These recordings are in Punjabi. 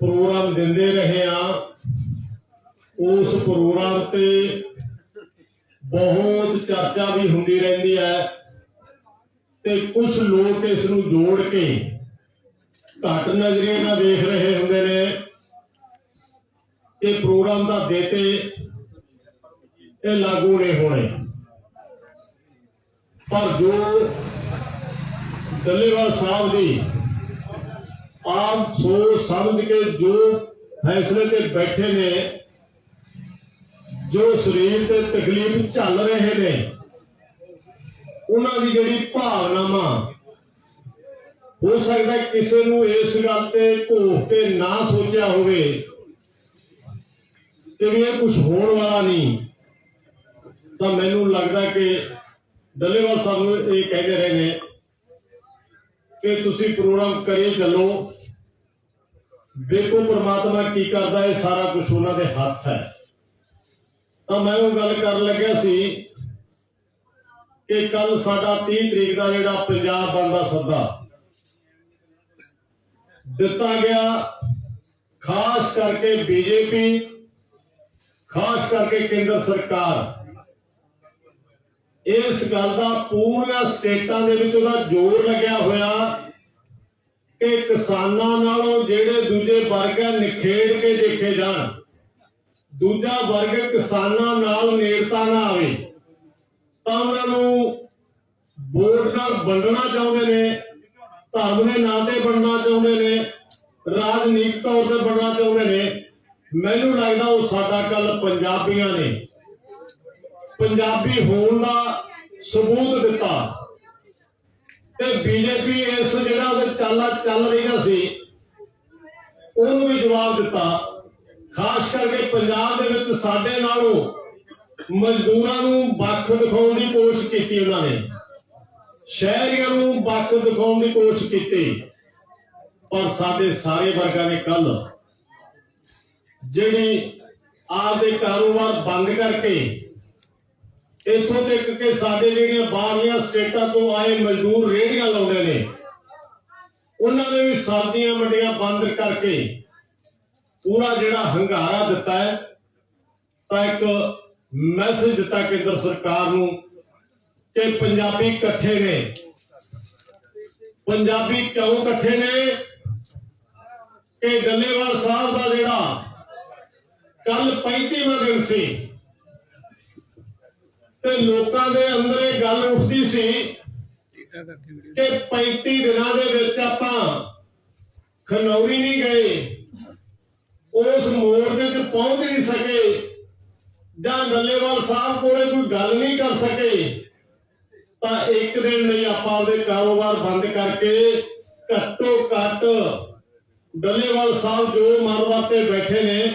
ਪ੍ਰੋਗਰਾਮ ਦਿੰਦੇ ਰਹੇ ਆ। ਉਸ ਪ੍ਰੋਗਰਾਮ ਤੇ ਬਹੁਤ ਚਰਚਾ ਵੀ ਹੁੰਦੀ ਰਹਿੰਦੀ ਹੈ ਤੇ ਕੁਝ ਲੋਕ ਇਸ ਨੂੰ ਜੋੜ ਕੇ ਘੱਟ ਨਜ਼ਰੀਏ ਨਾਲ ਦੇਖ ਰਹੇ ਹੁੰਦੇ ਨੇ। ਇਹ ਪ੍ਰੋਗਰਾਮ ਦਾ ਦੇਤੇ ਇਹ ਲਾਗੂ ਨਹੀਂ ਹੋਣੇ। ਪਰ ਜੋ ਡੱਲੇਵਾਲ ਸਾਹਿਬ ਦੀ ਆਪ ਸੋਚ ਸਮਝ ਕੇ ਜੋ ਫੈਸਲੇ ਤੇ ਬੈਠੇ ਨੇ ਜੋ ਸਰੀਰ ਤੇ ਤਕਲੀਫ ਝੱਲ ਰਹੇ ਨੇ ਉਹਨਾਂ ਦੀ ਜਿਹੜੀ ਭਾਵਨਾਵਾਂ ਹੋ ਸਕਦਾ ਕਿਸੇ ਨੂੰ ਇਸ ਗੱਲ ਤੇ ਘੋਖ ਕੇ ਨਾ ਸੋਚਿਆ ਹੋਵੇ ਕਿ ਵੀ ਇਹ ਕੁਝ ਹੋਣ ਵਾਲਾ ਨਹੀਂ ਤਾਂ ਮੈਨੂੰ ਲੱਗਦਾ ਕਿ ਡੱਲੇਵਾਲ ਸਾਹਿਬ ਨੂੰ ਇਹ ਕਹਿੰਦੇ ਰਹੇ ਨੇ ਕਿ ਤੁਸੀਂ ਪ੍ਰੋਗਰਾਮ ਕਰੇ ਚੱਲੋ ਦੇਖੋ ਪ੍ਰਮਾਤਮਾ ਕੀ ਕਰਦਾ, ਇਹ ਸਾਰਾ ਕੁਝ ਉਹਨਾਂ ਦੇ ਹੱਥ ਹੈ। ਤਾਂ ਮੈਂ ਉਹ ਗੱਲ ਕਰਨ ਲੱਗਿਆ ਸੀ ਕਿ ਕੱਲ ਸਾਡਾ 30 ਤਰੀਕ ਦਾ ਜਿਹੜਾ ਪੰਜਾਬ ਬੰਦ ਸੱਦਾ, ਦਿੱਤਾ ਗਿਆ, ਖਾਸ ਕਰਕੇ ਬੀਜੇਪੀ, ਖਾਸ ਕਰਕੇ ਕੇਂਦਰ ਸਰਕਾਰ। ਇਸ ਗੱਲ ਦਾ ਪੂਰੀਆਂ ਸਟੇਟਾਂ ਦੇ ਵਿੱਚ ਉਹਦਾ ਜ਼ੋਰ ਲੱਗਿਆ ਹੋਇਆ। ਕਿ ਕਿਸਾਨਾਂ ਨਾਲੋਂ ਜਿਹੜੇ ਦੂਜੇ ਵਰਗ ਹੈ ਨਿਖੇੜ ਕੇ ਦੇਖੇ ਜਾਣ। ਦੂਜਾ ਵਰਗ ਕਿਸਾਨਾਂ ਨਾਲ ਨੇੜਤਾ ਨਾ ਆਵੇ, ਤਾਂ ਉਹਨਾਂ ਨੂੰ ਵੋਟ ਨਾਲ ਵੰਡਣਾ ਚਾਹੁੰਦੇ ਨੇ, ਧਰਮ ਦੇ ਨਾਂ ਤੇ ਵੰਡਣਾ ਚਾਹੁੰਦੇ ਨੇ, ਰਾਜਨੀਤਿਕ ਤੌਰ ਤੇ ਬਣਨਾ ਚਾਹੁੰਦੇ ਨੇ। ਮੈਨੂੰ ਲੱਗਦਾ ਉਹ ਸਾਡਾ ਕੱਲ ਪੰਜਾਬੀਆਂ ਨੇ। ਪੰਜਾਬੀ ਹੋਣ ਦਾ ਸਬੂਤ ਦਿੱਤਾ। ਤੇ ਬੀਜੇਪੀ ਇਸ ਜਿਹੜਾ ਉਹਦੇ ਚਾਲਾ ਚੱਲ ਰਹੀਆਂ ਸੀ, ਉਹਨੂੰ ਵੀ ਜਵਾਬ ਦਿੱਤਾ। ਖਾਸ ਕਰਕੇ ਪੰਜਾਬ ਦੇ ਵਿੱਚ ਸਾਡੇ ਨਾਲੋਂ ਮਜ਼ਦੂਰਾਂ ਨੂੰ ਵੱਖ ਦਿਖਾਉਣ ਦੀ ਕੋਸ਼ਿਸ਼ ਕੀਤੀ ਉਹਨਾਂ ਨੇ। ਸ਼ਹਿਰੀਆਂ ਨੂੰ ਵੱਖ ਦਿਖਾਉਣ ਦੀ ਕੋਸ਼ਿਸ਼ ਕੀਤੀ। ਪਰ ਸਾਡੇ ਸਾਰੇ ਵਰਗਾਂ ਨੇ ਕੱਲ ਜਿਹੜੀ ਆਪਦੇ ਕਾਰੋਬਾਰ ਬੰਦ ਕਰਕੇ ਇੱਥੋਂ ਤੱਕ ਕਿ ਸਾਡੇ ਜਿਹੜੀਆਂ ਬਾਹਰਲੀਆਂ ਸਟੇਟਾਂ ਤੋਂ ਆਏ ਮਜ਼ਦੂਰ ਰੇਹੜੀਆਂ ਲਾਉਂਦੇ ਨੇ, ਉਹਨਾਂ ਨੇ ਵੀ ਸਾਦੀਆਂ ਮੰਡੀਆਂ ਬੰਦ ਕਰਕੇ ਪੂਰਾ ਜਿਹੜਾ ਹੰਗਾਰਾ ਦਿੱਤਾ ਹੈ, ਤਾਂ ਇੱਕ ਮੈਸੇਜ ਦਿੱਤਾ ਕੇਂਦਰ ਸਰਕਾਰ ਨੂੰ ਕਿ ਪੰਜਾਬੀ ਇਕੱਠੇ ਨੇ। ਪੰਜਾਬੀ ਕਿਉਂ ਇਕੱਠੇ ਨੇ ਕਿ ਡੱਲੇਵਾਲ ਸਾਹਿਬ ਦਾ ਜਿਹੜਾ ਕੱਲ 35ਵਾਂ ਦਿਨ ਸੀ ਤੇ ਲੋਕਾਂ ਦੇ ਅੰਦਰ ਇਹ ਗੱਲ ਉੱਠਦੀ ਸੀ ਕਿ 35 ਦਿਨਾਂ ਦੇ ਵਿੱਚ ਆਪਾਂ ਖਨੌਰੀ ਨਹੀਂ ਗਏ ਉਸ ਮੋੜ ਦੇ ਤੇ ਪਹੁੰਚ ਨਹੀਂ ਸਕੇ ਜਾਂ ਡੱਲੇਵਾਲ ਸਾਹਿਬ ਕੋਲੇ ਕੋਈ ਗੱਲ ਨਹੀਂ ਕਰ ਸਕੇ ਤਾਂ ਇੱਕ ਦਿਨ ਲਈ ਆਪਾਂ ਉਹਦੇ ਕਾਰੋਬਾਰ ਬੰਦ ਕਰਕੇ ਘੱਟੋ ਘੱਟ ਡੱਲੇਵਾਲ ਸਾਹਿਬ ਜੋ ਮਨ ਤੇ ਬੈਠੇ ਨੇ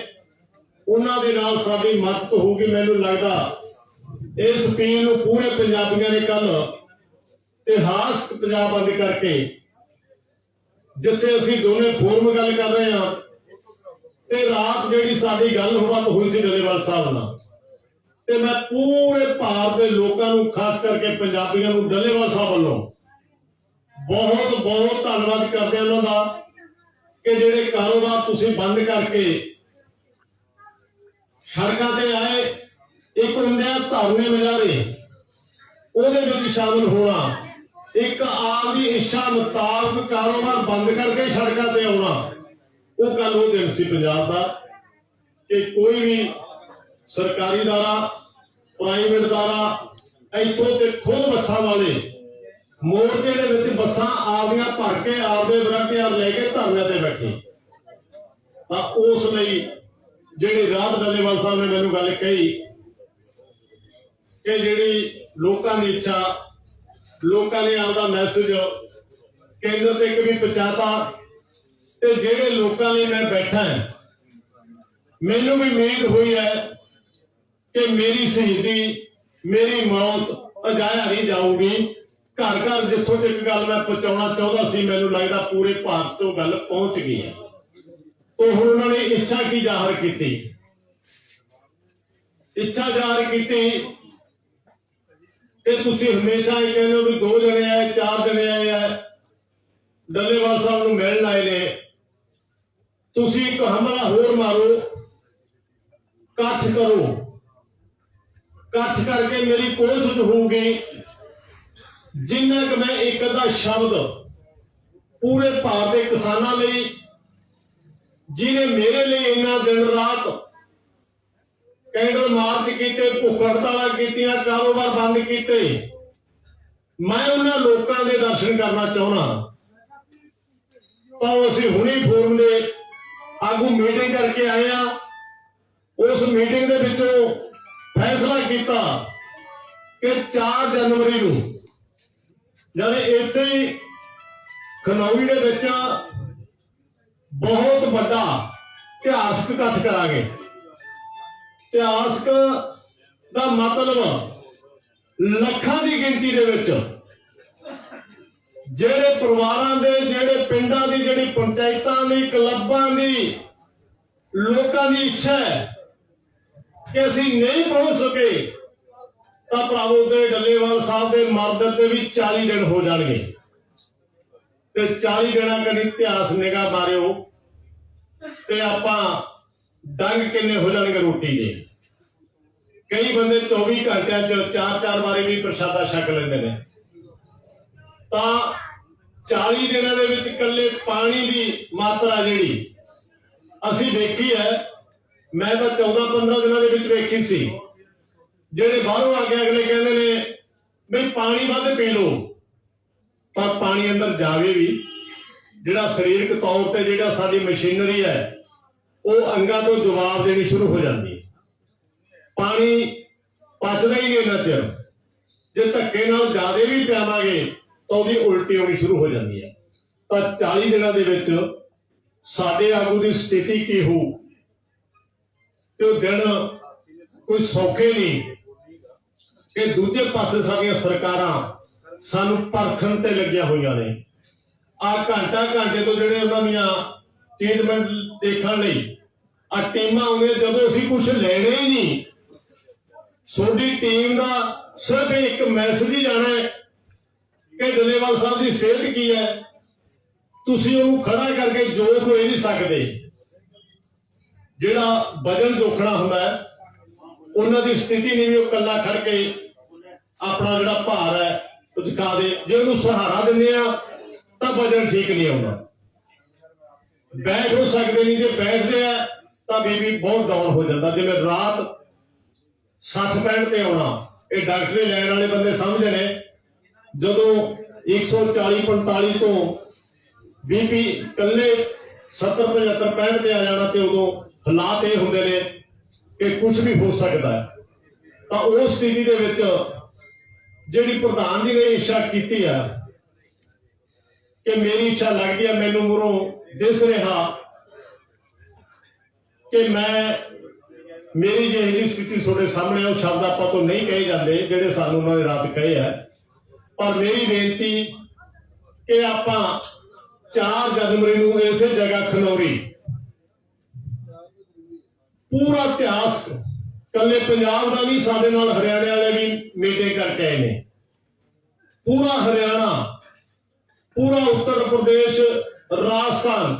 ਉਹਨਾਂ ਦੇ ਨਾਲ ਸਾਡੀ ਮਦਦ ਹੋਊਗੀ ਮੈਨੂੰ ਲੱਗਦਾ। ਇਸ ਪੀਣ ਨੂੰ ਪੂਰੇ ਪੰਜਾਬੀਆਂ ਨੇ ਕੱਲ ਇਤਿਹਾਸਕ ਪੰਜਾਬ ਬੰਦ ਕਰਕੇ, ਜਿੱਥੇ ਅਸੀਂ ਦੋਨੇ ਫੋਰਮ ਗੱਲ ਕਰ ਰਹੇ ਹਾਂ, ਤੇ ਰਾਤ ਜਿਹੜੀ ਸਾਡੀ ਗੱਲ ਹੋਈ ਸੀ ਡੱਲੇਵਾਲ ਸਾਹਿਬ ਨਾਲ, ਤੇ ਮੈਂ ਪੂਰੇ ਭਾਰਤ ਦੇ ਲੋਕਾਂ ਨੂੰ, ਖਾਸ ਕਰਕੇ ਪੰਜਾਬੀਆਂ ਨੂੰ ਡੱਲੇਵਾਲ ਸਾਹਿਬ ਵੱਲੋਂ ਬਹੁਤ ਬਹੁਤ ਧੰਨਵਾਦ ਕਰਦੇ ਹਾਂ ਉਹਨਾਂ ਦਾ, ਕਿ ਜਿਹੜੇ ਕਾਰੋਬਾਰ ਤੁਸੀਂ ਬੰਦ ਕਰਕੇ ਸੜਕਾਂ ਤੇ ਆਏ ਇੱਕ ਹੁੰਦੇ ਆ ਧਰਨੇ ਮੁਜ਼ਾਹਰੇ ਉਹਦੇ ਵਿੱਚ ਸ਼ਾਮਲ ਹੋਣਾ। ਇੱਕ ਆਪ ਦੀ ਇੱਛਾ ਮੁਤਾਬਕ ਕਾਰੋਬਾਰ ਬੰਦ ਕਰਕੇ ਸੜਕਾਂ ਤੇ ਆਉਣਾ। ਉਹ ਕੱਲ ਉਹ ਦਿਨ ਸੀ ਪੰਜਾਬ ਦਾ। ਕਿ ਕੋਈ ਵੀ ਸਰਕਾਰੀ ਦਾਰਾ, ਪ੍ਰਾਈਵੇਟ ਦਾਰਾ, ਇੱਥੋਂ ਤੇ ਖੁਦ ਬੱਸਾਂ ਵਾਲੇ ਮੋਰਚੇ ਦੇ ਵਿੱਚ ਬੱਸਾਂ ਆਪਦੀਆਂ ਭਰ ਕੇ ਆਪਦੇ ਵਿਰੋਧੀਆਂ ਲੈ ਕੇ ਧਰਨੇ ਤੇ ਬੈਠੇ। ਤਾਂ ਉਸ ਲਈ ਜਿਹੜੀ ਰਾਤ ਡੱਲੇਵਾਲ ਸਾਹਿਬ ਨੇ ਮੈਨੂੰ ਗੱਲ ਕਹੀ ਕਿ ਜਿਹੜੀ ਲੋਕਾਂ ਦੀ ਇੱਛਾ, ਲੋਕਾਂ ਨੇ ਆਪਦਾ ਮੈਸੇਜ ਕੇਂਦਰ ਤੇ ਵੀ ਪਹੁੰਚਾਤਾ ਤੇ ਜਿਹੜੇ ਲੋਕਾਂ ਲਈ ਮੈਂ ਬੈਠਾ ਹਾਂ, ਮੈਨੂੰ ਵੀ ਉਮੀਦ ਹੋਈ ਹੈ ਕਿ ਮੇਰੀ ਸ਼ਹੀਦੀ, ਮੇਰੀ ਮੌਤ ਅਜਾਇਆ ਨਹੀਂ ਜਾਊਗੀ। ਘਰ ਘਰ ਜਿੱਥੋਂ ਤੱਕ ਗੱਲ ਮੈਂ ਪਹੁੰਚਾਉਣਾ ਚਾਹੁੰਦਾ ਸੀ, ਮੈਨੂੰ ਲੱਗਦਾ ਪੂਰੇ ਭਾਰਤ ਤੋਂ ਗੱਲ ਪਹੁੰਚ ਗਈ ਹੈ। ਤੋਂ ਹੁਣ ਉਹਨਾਂ ਨੇ ਇੱਛਾ ਕੀ ਜ਼ਾਹਰ ਕੀਤੀ? ਇੱਛਾ ਜ਼ਾਹਰ ਕੀਤੀ ਕਿ ਤੁਸੀਂ ਹਮੇਸ਼ਾ ਇਹ ਕਹਿੰਦੇ ਹੋ ਵੀ ਦੋ ਜਣੇ ਆਏ, ਚਾਰ ਜਣੇ ਆਏ ਆ। ਡੱਲੇਵਾਲ ਸਾਹਿਬ ਨੂੰ ਮਿਲਣ ਆਏ ਨੇ। ਤੁਸੀਂ ਇੱਕ ਹਮਲਾ ਹੋਰ ਮਾਰੋ, ਇਕੱਠ ਕਰੋ। ਇਕੱਠ ਕਰਕੇ ਮੇਰੀ ਕੋਸ਼ਿਸ਼ ਹੋਊਗੀ। ਜਿੰਨਾ ਕਿ ਮੈਂ ਇੱਕ ਅੱਧਾ ਸ਼ਬਦ ਪੂਰੇ ਭਾਰਤ ਦੇ ਕਿਸਾਨਾਂ ਲਈ ਜਿਨੇ ਮੇਰੇ ਲਈ ਇੰਨਾ ਦਿਨ ਰਾਤ ਕੈਂਡਲ ਮਾਰਚ ਕੀਤੇ ਭੁੱਖ ਹੜਤਾਲਾਂ ਕੀਤੀਆਂ, ਕਾਰੋਬਾਰ ਬੰਦ ਕੀਤੇ। ਮੈਂ ਉਹਨਾਂ ਲੋਕਾਂ ਦੇ ਦਰਸ਼ਨ ਕਰਨਾ ਚਾਹੁੰਦਾ। ਤਾਂ ਅਸੀਂ ਹੁਣੇ ਫੋਰਮ ਦੇ ਆਗੂ ਮੀਟਿੰਗ ਕਰਕੇ ਆਏ ਆ ਉਸ ਮੀਟਿੰਗ ਦੇ ਵਿੱਚੋਂ ਫੈਸਲਾ ਕੀਤਾ ਕਿ 4 ਜਨਵਰੀ ਨੂੰ ਜਦ ਇੱਥੇ ਹੀ ਖਨੌਰੀ ਦੇ ਵਿੱਚ ਬਹੁਤ ਵੱਡਾ ਇਤਿਹਾਸਕ ਇਕੱਠ ਕਰਾਂਗੇ। ਇਤਿਹਾਸਕ ਦਾ ਮਤਲਬ ਲੱਖਾਂ ਦੀ ਗਿਣਤੀ ਦੇ ਵਿੱਚ ਜਿਹੜੇ ਪਰਿਵਾਰਾਂ ਦੇ, ਜਿਹੜੇ ਪਿੰਡਾਂ ਦੀ, ਜਿਹੜੀ ਪੰਚਾਇਤਾਂ ਦੀ, ਕਲੱਬਾਂ ਦੀ, ਲੋਕਾਂ ਦੀ ਇੱਛਾ ਹੈ ਕਿ ਅਸੀਂ ਨਹੀਂ ਪਹੁੰਚ ਸਕੇ, ਤਾਂ ਭਰਾਵੋ ਤੇ ਡੱਲੇਵਾਲ ਸਾਹਿਬ ਦੇ ਮਰਦ ਤੇ ਵੀ 40 ਦਿਨ ਹੋ ਜਾਣਗੇ। ਤੇ 40 ਦਿਨਾਂ ਕਦੀ ਇਤਿਹਾਸ ਨਿਗਾਹ ਮਾਰਿਓ, ਤੇ ਆਪਾਂ ਡੰਗ ਕਿੰਨੇ ਹੋ ਜਾਣਗੇ ਰੋਟੀ ਦੇ? ਕਈ ਬੰਦੇ 24 ਘੰਟਿਆਂ ਚ ਚਾਰ ਚਾਰ ਵਾਰੀ ਵੀ ਪ੍ਰਸ਼ਾਦਾ ਛਕ ਲੈਂਦੇ ਨੇ। ਤਾਂ 40 ਦਿਨਾਂ ਦੇ ਵਿੱਚ ਇਕੱਲੇ ਪਾਣੀ ਦੀ ਮਾਤਰਾ ਜਿਹੜੀ ਅਸੀਂ ਵੇਖੀ ਹੈ, ਮੈਂ ਤਾਂ 14 15 ਦਿਨਾਂ ਦੇ ਵਿੱਚ ਵੇਖੀ ਸੀ। ਜਿਹੜੇ ਬਾਹਰੋਂ ਆ ਕੇ ਅਗਲੇ ਕਹਿੰਦੇ ਨੇ ਵੀ ਪਾਣੀ ਵੱਧ ਪੀ ਲਓ। ਪਰ ਪਾਣੀ ਅੰਦਰ ਜਾਵੇ ਵੀ। ਜਿਹੜਾ ਸਰੀਰਕ ਤੌਰ ਤੇ ਜਿਹੜਾ ਸਾਡੀ ਮਸ਼ੀਨਰੀ ਹੈ ਉਹ ਅੰਗਾਂ ਤੋਂ ਜਵਾਬ ਦੇਣੀ ਸ਼ੁਰੂ ਹੋ ਜਾਂਦੀ ਹੈ। ਪਾਣੀ ਪਚਦਾ ਹੀ ਨਹੀਂ ਇੰਨਾ ਚਿਰ। ਜੇ ਧੱਕੇ ਨਾਲ ਜ਼ਿਆਦਾ ਵੀ ਪਿਆਵਾਂਗੇ, ਤਾਂ ਉਹਦੀ ਉਲਟੀ ਆਉਣੀ ਸ਼ੁਰੂ ਹੋ ਜਾਂਦੀ ਹੈ। ਤਾਂ 40 ਦਿਨਾਂ ਦੇ ਵਿੱਚ ਸਾਡੇ ਆਗੂ ਦੀ ਸਥਿਤੀ ਕੀ ਹੋ ਤੇ ਉਹ ਦਿਨ ਕੋਈ ਸੌਖੇ ਨਹੀਂ ਕਿ ਦੂਜੇ ਪਾਸੇ ਸਾਡੀਆਂ ਸਰਕਾਰਾਂ ਸਾਨੂੰ ਪਰਖਣ ਤੇ ਲੱਗੀਆਂ ਹੋਈਆਂ ਨੇ। ਆ ਘੰਟਾ ਘੰਟੇ ਤੋਂ ਜਿਹੜੇ ਉਹਨਾਂ ਦੀਆਂ ਟ੍ਰੀਟਮੈਂਟ ਦੇਖਣ ਲਈ। ਆ ਟੀਮਾਂ ਆਉਂਦੀਆਂ ਜਦੋਂ ਅਸੀਂ ਕੁਝ ਲੈਣੇ ਹੀ ਨਹੀਂ। ਤੁਹਾਡੀ ਟੀਮ ਦਾ ਸਿਰਫ ਇੱਕ ਮੈਸੇਜ ਹੀ ਜਾਣਾ ਹੈ ਕਿ ਡੱਲੇਵਾਲ ਸਾਹਿਬ ਦੀ ਸਿਹਤ ਕੀ ਹੈ? ਤੁਸੀਂ ਉਹਨੂੰ ਖੜਾ ਕਰਕੇ ਜੋਖ ਹੋ ਨਹੀਂ ਸਕਦੇ। ਜਿਹੜਾ ਵਜਨ ਜੋਖਣਾ ਹੁੰਦਾ ਉਹਨਾਂ ਦੀ ਸਥਿਤੀ ਨਹੀਂ ਵੀ ਉਹ ਕੱਲਾ ਖੜ ਕੇ ਆਪਣਾ ਜਿਹੜਾ ਭਾਰ ਹੈ ਉਹ ਚੁਕਾ ਦੇ। ਜੇ ਉਹਨੂੰ ਸਹਾਰਾ ਦਿੰਦੇ ਆ ਤਾਂ ਵਜਨ ਠੀਕ ਨਹੀਂ ਆਉਂਦਾ। ਬੈਠ ਹੋ ਸਕਦੇ ਨਹੀਂ, ਜੇ ਬੈਠਦੇ ਆ, ਤਾਂ ਬੀਬੀ ਬਹੁਤ ਡਾਊਨ ਹੋ ਜਾਂਦਾ। ਜਿਵੇਂ ਰਾਤ 60 65 ਤੇ ਆਉਣਾ, ਇਹ ਡਾਕਟਰੀ ਲੈਣ ਵਾਲੇ ਬੰਦੇ ਸਮਝਦੇ ਨੇ, ਜਦੋਂ 140 45 ਤੋਂ ਬੀਪੀ ਕੱਲੇ 70 75 65 ਤੇ ਆ ਜਾਣਾ ਤੇ ਉਦੋਂ ਹਾਲਾਤ ਇਹ ਹੁੰਦੇ ਨੇ ਕਿ ਕੁਝ ਵੀ ਹੋ ਸਕਦਾ ਹੈ। ਤਾਂ ਉਸ ਸਥਿਤੀ ਦੇ ਵਿੱਚ ਜਿਹੜੀ ਪ੍ਰਧਾਨ ਜੀ ਨੇ ਇੱਛਾ ਕੀਤੀ ਆ ਕਿ ਮੇਰੀ ਇੱਛਾ ਲੱਗਦੀ ਆ, ਮੈਨੂੰ ਮੁਰੋਂ ਦਿਸ ਰਿਹਾ ਕਿ ਮੈਂ ਮੇਰੀ ਜਿਹੜੀ ਸਥਿਤੀ ਤੁਹਾਡੇ ਸਾਹਮਣੇ, ਉਹ ਸ਼ਬਦ ਆਪਾਂ ਤੋਂ ਨਹੀਂ ਕਹੇ ਜਾਂਦੇ, ਜਿਹੜੇ ਸਾਨੂੰ ਉਹਨਾਂ ਨੇ ਰਾਤ ਕਹੇ ਆ ਪਰ ਮੇਰੀ ਬੇਨਤੀ ਕਿ ਆਪਾਂ 4 ਜਨਵਰੀ ਨੂੰ ਇਸੇ ਜਗ੍ਹਾ ਖਨੌਰੀ, ਪੂਰਾ ਇਤਿਹਾਸ ਕੱਲੇ ਪੰਜਾਬ ਦਾ ਨਹੀਂ, ਸਾਡੇ ਨਾਲ ਹਰਿਆਣੇ ਵਾਲੇ ਵੀ ਮੀਟਿੰਗ ਕਰਕੇ ਆਏ ਨੇ। ਪੂਰਾ ਹਰਿਆਣਾ, ਪੂਰਾ ਉੱਤਰ ਪ੍ਰਦੇਸ਼ ਰਾਜਸਥਾਨ।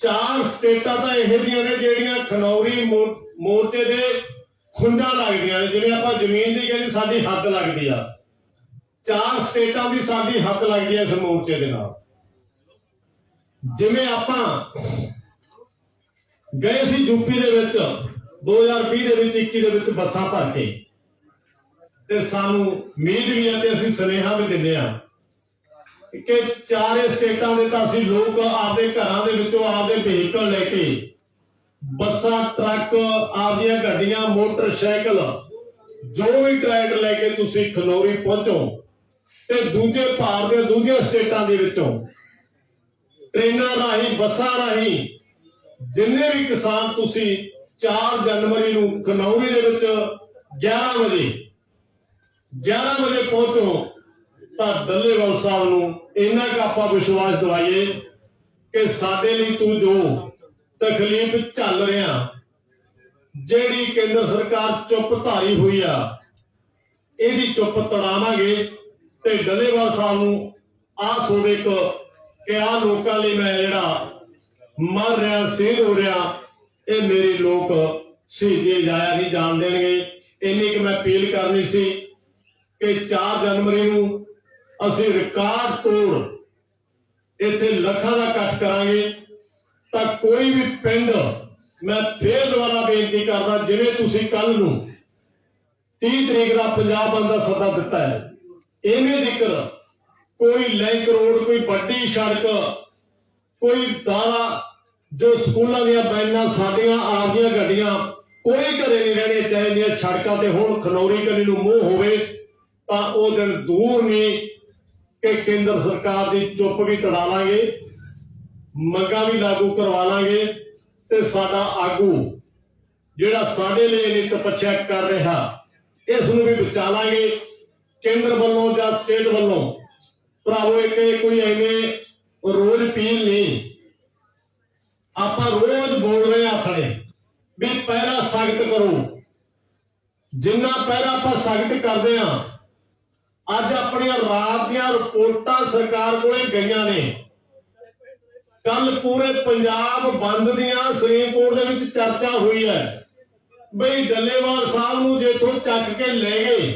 ਚਾਰ ਸਟੇਟਾਂ ਤਾਂ ਇਹੋ ਜਿਹੀਆਂ ਨੇ ਜਿਹੜੀਆਂ ਖਨੌਰੀ ਮੋਰਚੇ ਦੇ ਖੁੰਡਾ ਲੱਗਦੀਆਂ ਨੇ, ਜਿਵੇਂ ਆਪਾਂ ਜ਼ਮੀਨ ਦੀ ਕਹਿੰਦੇ ਸਾਡੀ ਹੱਦ ਲੱਗਦੀ ਆ। ਚਾਰ ਸਟੇਟਾਂ ਦੀ ਸਾਡੀ ਹੱਦ ਲੱਗਦੀ ਆ ਇਸ ਮੋਰਚੇ ਦੇ ਨਾਲ। ਜਿਵੇਂ ਆਪਾਂ ਗਏ ਸੀ ਯੂਪੀ ਦੇ ਵਿੱਚ 2020 ਦੇ ਵਿੱਚ 21 ਦੇ ਵਿੱਚ ਬੱਸਾਂ ਭਰ ਕੇ। ਤੇ ਸਾਨੂੰ ਉਮੀਦ ਵੀ ਆ ਤੇ ਅਸੀਂ ਸੁਨੇਹਾ ਵੀ ਦਿੰਦੇ ਆ। ਕਿ ਚਾਰੇ ਸਟੇਟਾਂ ਦੇ ਤਾਂ ਅਸੀਂ ਲੋਕ ਆਪਦੇ ਘਰਾਂ ਦੇ ਵਿੱਚੋਂ ਆਪਦੇ ਵਹੀਕਲ ਲੈ ਕੇ ਬੱਸਾਂ, ਟਰੱਕ ਆਪਦੀਆਂ ਗੱਡੀਆਂ, ਮੋਟਰਸਾਈਕਲ ਜੋ ਵੀ ਟਰੈਕਟਰ ਲੈ ਕੇ ਤੁਸੀਂ ਖਨੌਰੀ ਪਹੁੰਚੋ ਤੇ ਦੂਜੇ ਭਾਰਤ ਦੇ ਦੂਜੇ ਸਟੇਟਾਂ ਦੇ ਵਿੱਚੋਂ ਟ੍ਰੇਨਾਂ ਰਾਹੀਂ, ਬੱਸਾਂ ਰਾਹੀਂ ਜਿੰਨੇ ਵੀ ਕਿਸਾਨ ਤੁਸੀਂ 4 ਜਨਵਰੀ ਨੂੰ ਖਨੌਰੀ ਦੇ ਵਿੱਚ 11 ਵਜੇ 11 ਵਜੇ ਪਹੁੰਚੋ ਤਾਂ ਦੱਲੇਵਾਲ ਸਾਹਿਬ ਨੂੰ ਇੰਨਾ ਕੁ ਆਪਾਂ ਵਿਸ਼ਵਾਸ ਦਿਵਾਈਏ ਕਿ ਸਾਡੇ ਲਈ ਤੂੰ ਜੋ ਤਕਲੀਫ ਝੱਲ ਰਿਹਾ, ਜਿਹੜੀ ਕੇਂਦਰ ਸਰਕਾਰ ਚੁੱਪ ਧਾਰੀ ਹੋਈ ਆ, ਇਹਦੀ ਚੁੱਪ ਤੜਾਵਾਂਗੇ ਤੇ ਡੱਲੇਵਾਲ ਸਾਹਿਬ ਨੂੰ ਆਹ ਸੋਡੇ ਇੱਕ ਕਿ ਆਹ ਲੋਕਾਂ ਲਈ ਮੈਂ ਜਿਹੜਾ ਮਰ ਰਿਹਾ, ਸੇਧ ਹੋ ਰਿਹਾ, ਇਹ ਮੇਰੇ ਲੋਕ ਸ਼ਹੀਦੀ ਜਾਇਆ ਨਹੀਂ ਜਾਣ ਦੇਣਗੇ। ਇੰਨੀ ਕਿ ਮੈਂ ਅਪੀਲ ਕਰਨੀ ਸੀ ਕਿ 4 ਜਨਵਰੀ ਨੂੰ ਅਸੀਂ ਰਿਕਾਰਡ ਤੋੜ ਇੱਥੇ ਲੱਖਾਂ ਦਾ ਇਕੱਠ ਕਰਾਂਗੇ, ਤਾਂ ਕੋਈ ਵੀ ਪਿੰਡ ਮੈਂ ਫੇਰ ਦੁਬਾਰਾ ਬੇਨਤੀ ਕਰਦਾ, ਜਿਵੇਂ ਤੁਸੀਂ ਕੱਲ ਨੂੰ 30 ਤਰੀਕ ਦਾ ਪੰਜਾਬ ਬੰਦ ਦਾ ਸੱਦਾ ਦਿੱਤਾ ਹੈ ਐਵੇਂ ਜ਼ਿਕਰ ਕੋਈ ਲਿੰਕ ਰੋਡ ਕੋਈ ਵੱਡੀ ਸੜਕ, ਕੋਈ ਦਾਰਾ ਜੋ ਸਕੂਲਾਂ ਦੀਆਂ ਬੈਨਾਂ ਸਾਡੀਆਂ ਆਪਦੀਆਂ ਗੱਡੀਆਂ, ਕੋਈ ਘਰੇ ਨਹੀਂ ਰਹਿਣੇ ਚਾਹੀਦੀਆਂ ਸੜਕਾਂ ਤੇ ਹੁਣ, ਖਨੌਰੀ ਕਲੀ ਨੂੰ ਮੋਹ ਹੋਵੇ, ਤਾਂ ਉਹ ਦਿਨ ਦੂਰ ਨਹੀਂ ਕਿ ਕੇਂਦਰ ਸਰਕਾਰ ਦੀ ਚੁੱਪ ਵੀ ਤੜਾ ਲਾਂਗੇ, ਮੰਗਾਂ ਵੀ ਲਾਗੂ ਕਰਵਾ ਲਾਂਗੇ ਤੇ ਸਾਡਾ ਆਗੂ ਜਿਹੜਾ ਸਾਡੇ ਲਈ ਇੰਨੀ ਤਪੱਛਿਆ ਕਰ ਰਿਹਾ, ਇਸ ਨੂੰ ਵੀ ਬਚਾ ਲਾਂਗੇ। ਕੇਂਦਰ ਵੱਲੋਂ ਜਾਂ ਸਟੇਟ ਵੱਲੋਂ ਭਰਾਵੋ, ਇੱਕ ਕੋਈ ਐਵੇਂ ਰੋਜ਼ ਪੀਲ ਨਹੀਂ। ਆਪਾਂ ਰੋਜ਼ ਬੋਲ ਰਹੇ ਆ ਖੜੇ ਵੀ ਪਹਿਰਾ ਸਖਤ ਕਰੋ। ਜਿੰਨਾ ਪਹਿਰਾ ਆਪਾਂ ਸਖਤ ਕਰਦੇ ਆ ਅੱਜ ਆਪਣੀਆਂ ਰਾਤ ਦੀਆਂ ਰਿਪੋਰਟਾਂ ਸਰਕਾਰ ਕੋਲੇ ਗਈਆਂ ਨੇ। ਕੱਲ ਪੂਰੇ ਪੰਜਾਬ ਬੰਦ ਦੀਆਂ ਸੁਪਰੀਮ ਕੋਰਟ ਦੇ ਵਿੱਚ ਚਰਚਾ ਹੋਈ ਹੈ। ਬਈ ਡੱਲੇਵਾਲ ਸਾਹਿਬ ਨੂੰ ਜੇ ਚੱਕ ਕੇ ਲੈ ਗਏ,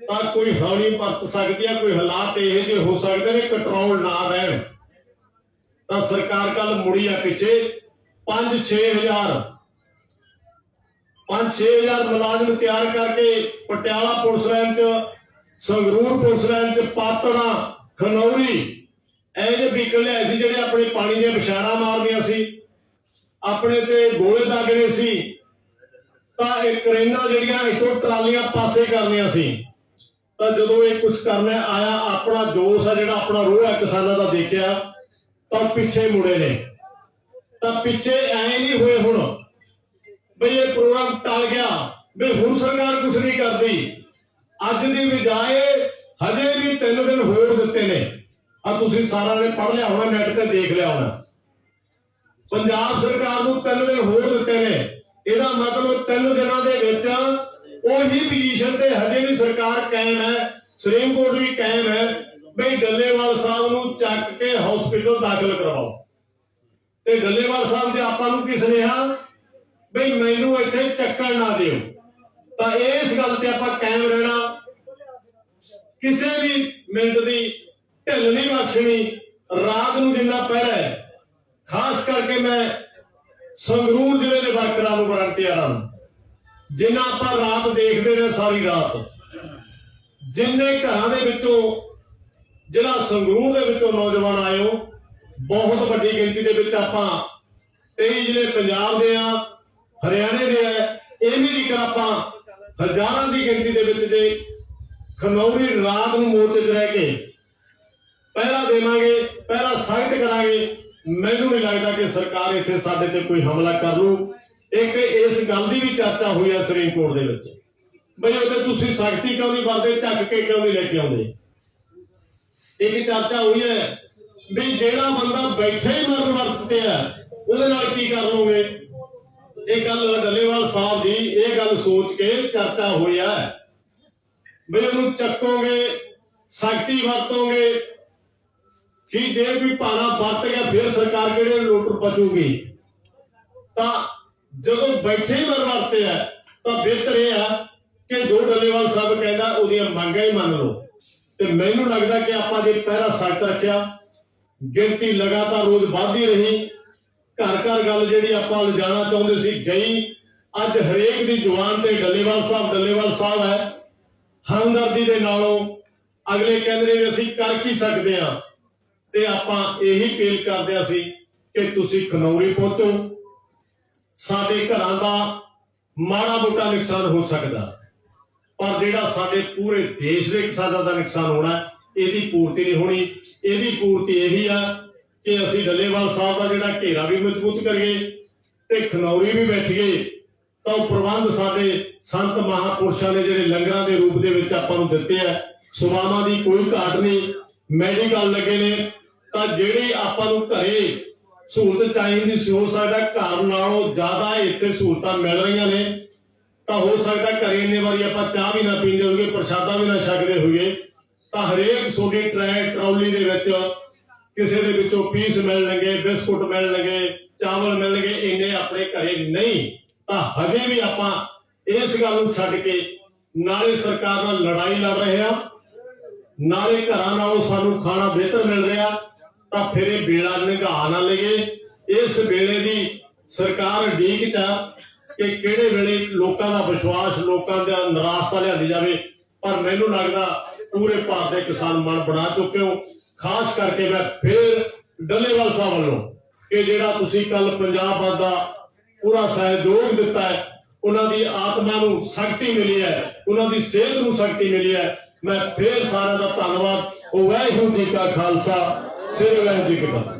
ਤਾਂ ਕੋਈ ਹੌਲੀ ਪਰਤ ਸਕਦੀ ਆ, ਕੋਈ ਹਾਲਾਤ ਇਹੋ ਜਿਹੇ ਹੋ ਸਕਦੇ ਨੇ, ਕੰਟਰੋਲ ਨਾ ਰਹਿਣ। ਤਾਂ ਸਰਕਾਰ ਕੱਲ ਮੁੜੀ ਆ ਪਿੱਛੇ 5-6000 5-6000 ਮੁਲਾਜ਼ਮ ਤਿਆਰ ਕਰਕੇ ਪਟਿਆਲਾ ਪੁਲਿਸ ਲਾਈਨ ਚ, ਸੰਗਰੂਰ ਪੁਲਿਸ ਲਾਈਨ ਚ ਪਾਤੜਾ ਖਨੌਰੀ, ਇਹ ਵਹੀਕਲ ਲਿਆਏ ਸੀ ਜਿਹੜੇ ਆਪਣੇ ਪਾਣੀ ਦੀਆਂ ਬਿਸ਼ਾਰਾਂ ਮਾਰਦੀਆਂ ਸੀ। ਆਪਣੇ ਤੇ ਗੋਲੇ ਦਾਗਣੇ ਸੀ। ਤਾਂ ਇਹ ਕਰੇਨਾਂ ਜਿਹੜੀਆਂ ਇੱਥੋਂ ਟਰਾਲੀਆਂ ਪਾਸੇ ਕਰਨੀਆਂ ਸੀ। ਤਾਂ ਜਦੋਂ ਇਹ ਕੁਝ ਕਰਨਾ ਆਇਆ, ਆਪਣਾ ਜੋਸ਼ ਆ ਜਿਹੜਾ ਆਪਣਾ ਰੋਹ ਹੈ ਕਿਸਾਨਾਂ ਦਾ ਦੇਖਿਆ, ਤਾਂ ਪਿੱਛੇ ਮੁੜੇ ਨੇ। ਤਾਂ ਪਿੱਛੇ ਐ ਨਹੀਂ ਹੋਏ ਹੁਣ। ਬਈ ਇਹ ਪ੍ਰੋਗਰਾਮ ਟਲ ਗਿਆ। ਬਈ ਹੁਣ ਸਰਕਾਰ ਕੁਝ ਨਹੀਂ ਕਰਦੀ। ਅੱਜ ਦੀ ਬਜਾਏ ਹਜੇ ਵੀ ਤਿੰਨ ਦਿਨ ਹੋਰ ਦਿੱਤੇ ਨੇ। ਆ ਤੁਸੀਂ ਸਾਰਿਆਂ ਨੇ ਪੜ੍ਹ ਲਿਆ ਹੋਣਾ ਨੈਟ ਤੇ ਦੇਖ ਲਿਆ ਹੋਣਾ। ਪੰਜਾਬ ਸਰਕਾਰ ਨੂੰ ਤਿੰਨ ਦਿਨ ਹੋਰ ਦਿੱਤੇ ਨੇ। ਇਹਦਾ ਮਤਲਬ ਤਿੰਨ ਦਿਨਾਂ ਦੇ ਵਿੱਚ ਉਹੀ ਪੋਜੀਸ਼ਨ ਤੇ ਹਜੇ ਵੀ ਸਰਕਾਰ ਕਾਇਮ ਹੈ। ਸੁਪਰੀਮ ਕੋਰਟ ਵੀ ਕਾਇਮ ਹੈ। ਬਈ ਗੱਲੇਵਾਲ ਸਾਹਿਬ ਨੂੰ ਚੱਕ ਕੇ ਹਸਪੀਟਲ ਦਾਖਲ ਕਰਵਾਓ। ਤੇ ਡੱਲੇਵਾਲ ਸਾਹਿਬ ਦੇ ਆਪਾਂ ਨੂੰ ਕੀ ਸੁਨੇਹਾ? ਬਈ ਮੈਨੂੰ ਇੱਥੇ ਚੱਕਰ ਨਾ ਦਿਓ। ਤਾਂ ਇਸ ਗੱਲ ਤੇ ਆਪਾਂ ਕਾਇਮ ਰਹਿਣਾ। ਕਿਸੇ ਵੀ ਮਿੰਟ ਦੀ ਢਿੱਲ ਨਹੀਂ ਬਖਸ਼ਣੀ, ਰਾਤ ਨੂੰ ਜਿੰਨਾ ਪਹਿਰਾ ਹੈ। ਖਾਸ ਕਰਕੇ ਮੈਂ ਸੰਗਰੂਰ ਜ਼ਿਲ੍ਹੇ ਦੇ ਵਰਕਰਾਂ ਨੂੰ ਵਰੰਟੀਅਰਾਂ ਨੂੰ ਜਿੰਨਾ ਆਪਾਂ ਰਾਤ ਦੇਖਦੇ ਨੇ ਸਾਰੀ ਰਾਤ। ਜਿੰਨੇ ਘਰਾਂ ਦੇ ਵਿੱਚੋਂ ਜਿਹੜਾ ਸੰਗਰੂਰ ਦੇ ਵਿੱਚੋਂ ਨੌਜਵਾਨ ਆਏ ਹੋ, ਬਹੁਤ ਵੱਡੀ ਗਿਣਤੀ ਦੇ ਵਿੱਚ ਆਪਾਂ 23 ਜ਼ਿਲ੍ਹੇ ਪੰਜਾਬ ਦੇ ਆ ਹਰਿਆਣੇ ਦੇ ਹੈ, ਇਹ ਵੀ ਜ਼ਿਕਰ ਆਪਾਂ। ਹਜ਼ਾਰਾਂ ਦੀ ਗਿਣਤੀ ਦੇ ਵਿੱਚ ਜੇ ਖਨੌਰੀ ਰਾਤ ਨੂੰ ਮੋਰਚੇ 'ਚ ਰਹਿ ਕੇ ਪਹਿਰਾ ਦੇਵਾਂਗੇ, ਪਹਿਰਾ ਸਖਤ ਕਰਾਂਗੇ। ਮੈਨੂੰ ਨਹੀਂ ਲੱਗਦਾ ਕਿ ਸਰਕਾਰ ਇੱਥੇ ਸਾਡੇ ਤੇ ਕੋਈ ਹਮਲਾ ਕਰ ਲੂ ਇੱਕ ਇਸ ਗੱਲ ਦੀ ਵੀ ਚਰਚਾ ਹੋਈ ਹੈ ਸੁਪਰੀਮ ਕੋਰਟ ਦੇ ਵਿੱਚ। ਬਈ ਉਹਦੇ ਤੁਸੀਂ ਸਖਤੀ ਕਿਉਂ ਨਹੀਂ ਵਰਦੇ ਝੱਕ ਕੇ ਕਿਉਂ ਨਹੀਂ ਲੈ ਕੇ ਆਉਂਦੇ? ਇੱਕ ਚਰਚਾ ਹੋਈ ਹੈ ਵੀ ਜਿਹੜਾ ਬੰਦਾ ਬੈਠੇ ਹੀ ਮਰਨ ਵਰਤਦੇ ਆ, ਉਹਦੇ ਨਾਲ ਕੀ ਕਰ ਲਓਗੇ? ਇਹ ਗੱਲ ਡੱਲੇਵਾਲ ਸਾਹਿਬ ਦੀ ਇਹ ਗੱਲ ਸੋਚ ਕੇ ਚਰਚਾ ਹੋਈ ਹੈ। ਵੀ ਉਹਨੂੰ ਚੱਕੋਗੇ ਸਖਤੀ ਵਰਤੋਗੇ, ਕਿ ਜੇ ਕੋਈ ਪਾਣਾ ਵਰਤ ਗਿਆ ਫਿਰ ਸਰਕਾਰ ਕਿਹੜੇ ਲੋਟਰ ਬਚੂਗੀ ਤਾਂ ਜਦੋਂ ਬੈਠੇ ਹੀ ਮਰ ਵਰਤੇ ਤਾਂ ਬਿਹਤਰ ਇਹ ਆ ਕਿ ਜੋ ਡੱਲੇਵਾਲ ਸਾਹਿਬ ਕਹਿੰਦਾ ਉਹਦੀਆਂ ਮੰਗਾਂ ਹੀ ਮੰਨ ਲਓ। ਤੇ ਮੈਨੂੰ ਲੱਗਦਾ ਕਿ ਆਪਾਂ ਜੇ ਪਹਿਰਾ ਸਖਤ ਰੱਖਿਆ, ਗਿਣਤੀ ਲਗਾਤਾਰ ਰੋਜ਼ ਵੱਧਦੀ ਰਹੀ ਘਰ ਘਰ ਗੱਲ ਜਿਹੜੀ ਆਪਾਂ ਲਿਜਾਣਾ ਚਾਹੁੰਦੇ ਸੀ, ਗਈ। ਅੱਜ ਹਰੇਕ ਦੀ ਜ਼ੁਬਾਨ ਤੇ ਡੱਲੇਵਾਲ ਸਾਹਿਬ ਡੱਲੇਵਾਲ ਸਾਹਿਬ ਹੈ। ਹਮਦਰਦੀ ਦੇ ਨਾਲੋਂ ਅਗਲੇ ਕਹਿੰਦੇ ਨੇ ਅਸੀਂ ਕਰ ਕੀ ਸਕਦੇ ਆ ਤੇ ਆਪਾਂ ਇਹੀ ਅਪੀਲ ਕਰਦੇ ਹਾਂ ਸੀ ਕਿ ਤੁਸੀਂ ਖਨੌਰੀ ਪਹੁੰਚੋ। ਸਾਡੇ ਘਰਾਂ ਦਾ ਮਾੜਾ ਮੋਟਾ ਨੁਕਸਾਨ ਹੋ ਸਕਦਾ। ਪਰ ਜਿਹੜਾ ਸਾਡੇ ਪੂਰੇ ਦੇਸ਼ ਦੇ ਕਿਸਾਨਾਂ ਦਾ ਨੁਕਸਾਨ ਹੋਣਾ, ਇਹਦੀ ਪੂਰਤੀ ਨਹੀਂ ਹੋਣੀ। ਇਹਦੀ ਪੂਰਤੀ ਇਹੀ ਆ ਕਿ ਅਸੀਂ ਡੱਲੇਵਾਲ ਸਾਹਿਬ ਦਾ ਜਿਹੜਾ ਘੇਰਾ ਵੀ ਮਜ਼ਬੂਤ ਕਰੀਏ ਤੇ ਖਨੌਰੀ ਵੀ ਬੈਠੀਏ ਤਾਂ ਉਹ ਪ੍ਰਬੰਧ ਸਾਡੇ ਸੰਤ ਮਹਾਪੁਰਸ਼ਾਂ ਨੇ ਜਿਹੜੇ ਲੰਗਰਾਂ ਦੇ ਰੂਪ ਦੇ ਵਿੱਚ ਆਪਾਂ ਨੂੰ ਦਿੱਤੇ ਆ ਸੇਵਾਵਾਂ ਦੀ ਕੋਈ ਘਾਟ ਨਹੀਂ। ਮੈਡੀਕਲ ਲੱਗੇ ਨੇ, ਤਾਂ ਜਿਹੜੀ ਆਪਾਂ ਨੂੰ ਘਰੇ ਸਹੂਲਤ ਚਾਹੀਦੀ ਸੀ, ਹੋ ਸਕਦਾ ਘਰ ਨਾਲੋਂ ਜ਼ਿਆਦਾ ਇੱਥੇ ਸਹੂਲਤਾਂ ਮਿਲ ਰਹੀਆਂ ਨੇ। ਤਾਂ ਹੋ ਸਕਦਾ ਘਰੇ ਇੰਨੇ ਵਾਰੀ ਆਪਾਂ ਚਾਹ ਵੀ ਨਾ ਪੀਂਦੇ ਹੋਗੇ ਪ੍ਰਸ਼ਾਦਾ ਵੀ ਨਾ ਛਕਦੇ ਹੋਈਏ। ਤਾਂ ਹਰੇਕ ਛੋਟੀ ਟਰੈਕ ਟਰਾਲੀ ਦੇ ਵਿੱਚ ਕਿਸੇ ਦੇ ਵਿੱਚੋਂ ਪੀਸ ਮਿਲਣਗੇ ਬਿਸਕੁਟ ਮਿਲਣਗੇ ਚਾਵਲ ਮਿਲਣਗੇ ਇੰਨੇ ਆਪਣੇ ਘਰੇ ਨਹੀਂ। ਤਾਂ ਹਜੇ ਵੀ ਆਪਾਂ ਇਸ ਗੱਲ ਨੂੰ ਛੱਡ ਕੇ ਨਾਲੇ ਸਰਕਾਰ ਨਾਲ ਲੜਾਈ ਲੜ ਰਹੇ ਆ ਨਾਲੇ ਘਰਾਂ ਨਾਲੋਂ ਸਾਨੂੰ ਖਾਣਾ ਬਿਹਤਰ ਮਿਲ ਰਿਹਾ, ਤਾਂ ਫਿਰ ਇਹ ਬੇੜਾ ਨਿਗਾਹ ਨਾ ਲਈਏ। ਇਸ ਵੇਲੇ ਦੀ ਸਰਕਾਰ ਢੀਕ ਚ ਆ ਕਿ ਕਿਹੜੇ ਵੇਲੇ ਲੋਕਾਂ ਦਾ ਵਿਸ਼ਵਾਸ, ਲੋਕਾਂ ਦਾ ਨਿਰਾਸ਼ਤਾ ਲਿਆਂਦੀ ਜਾਵੇ। ਪਰ ਮੈਨੂੰ ਲੱਗਦਾ ਪੂਰੇ ਭਾਰਤ ਦੇ ਕਿਸਾਨ ਮਨ ਬਣਾ ਚੁੱਕੇ ਹੋ। ਖਾਸ ਕਰਕੇ ਮੈਂ ਫੇਰ ਡੱਲੇਵਾਲ ਸਾਹਿਬ ਵੱਲੋਂ ਕਿ ਜਿਹੜਾ ਤੁਸੀਂ ਕੱਲ ਪੰਜਾਬ ਦਾ ਪੂਰਾ ਸਹਿਯੋਗ ਦਿੱਤਾ ਹੈ, ਉਹਨਾਂ ਦੀ ਆਤਮਾ ਨੂੰ ਸ਼ਕਤੀ ਮਿਲੀ ਹੈ, ਉਹਨਾਂ ਦੀ ਸਿਹਤ ਨੂੰ ਸ਼ਕਤੀ ਮਿਲੀ ਹੈ, ਮੈਂ ਫੇਰ ਸਾਰਿਆਂ ਦਾ ਧੰਨਵਾਦ। ਵਾਹਿਗੁਰੂ ਜੀ ਕਾ ਖਾਲਸਾ, ਸ੍ਰੀ ਵਾਹਿਗੁਰੂ ਜੀ ਕੀ ਫਤਿਹ।